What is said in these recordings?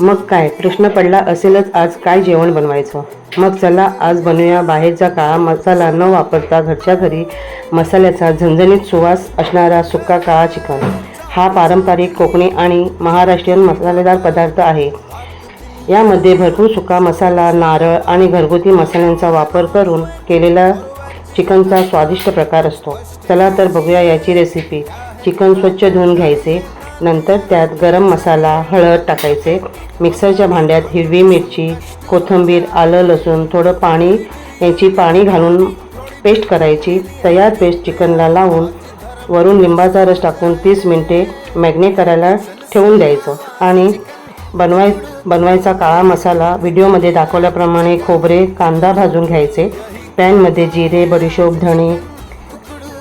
मग काय? प्रश्न पडला असेलच आज काय जेवण बनवायचं? मग चला आज बनवूया बाहेरचा काळा मसाला न वापरता घरच्या घरी मसाल्याचा झणझणीत सुवास असणारा सुक्का काळा चिकन. हा पारंपरिक कोकणी आणि महाराष्ट्रीयन मसालेदार पदार्थ आहे. यामध्ये भरपूर सुका मसाला नारळ आणि घरगुती मसाल्यांचा वापर करून केलेला चिकनचा स्वादिष्ट प्रकार असतो. चला तर बघूया याची रेसिपी चिकन स्वच्छ धुवून घ्यायचे. नंतर त्यात गरम मसाला हळद टाकायचे. मिक्सरच्या भांड्यात हिरवी मिरची कोथिंबीर आलं लसूण थोडं पाणी याची पाणी घालून पेस्ट करायची. तयार पेस्ट चिकनला लावून वरून लिंबाचा रस टाकून तीस मिनटे मॅग्नेट करायला ठेवून द्यायचं. आणि बनवाय बनवायचा काळा मसाला व्हिडिओमध्ये दाखवल्याप्रमाणे खोबरे कांदा भाजून घ्यायचे. पॅनमध्ये जिरे बडीशोप धणे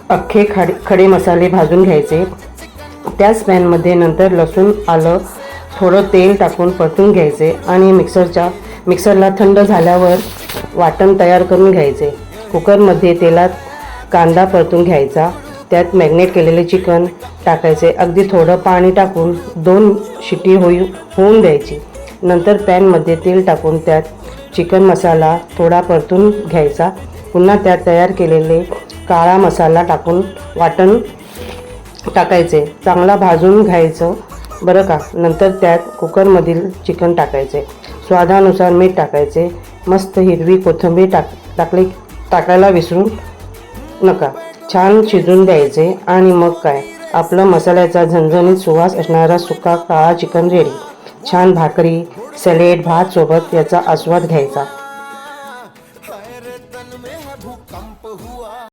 अख्खे खडे खडे मसाले भाजून घ्यायचे. त्याच पॅनमध्ये नंतर लसूण आलं थोडं तेल टाकून परतून घ्यायचे आणि मिक्सरच्या मिक्सरला थंड झाल्यावर वाटण तयार करून घ्यायचे. कुकरमध्ये तेलात कांदा परतून घ्यायचा. त्यात मॅग्नेट केलेले चिकन टाकायचे. अगदी थोडं पाणी टाकून दोन शिटी होई होऊन द्यायची. नंतर पॅनमध्ये तेल टाकून त्यात चिकन मसाला थोडा परतून घ्यायचा. पुन्हा त्यात तयार केलेले काळा मसाला टाकून वाटण टाकायचे. चांगला भाजून घ्यायचं. बरं का? नंतर त्यात कुकरमधील चिकन टाकायचे. स्वादानुसार मीठ टाकायचे. मस्त हिरवी कोथिंबीर टाक टाकले टाकायला विसरू नका. छान शिजून द्यायचे. आणि मग काय? आपलं मसाल्याचा झणझणीत सुवास असणारा सुका काळा चिकन रेडी छान भाकरी सॅलेड भात सोबत याचा आस्वाद घ्यायचा.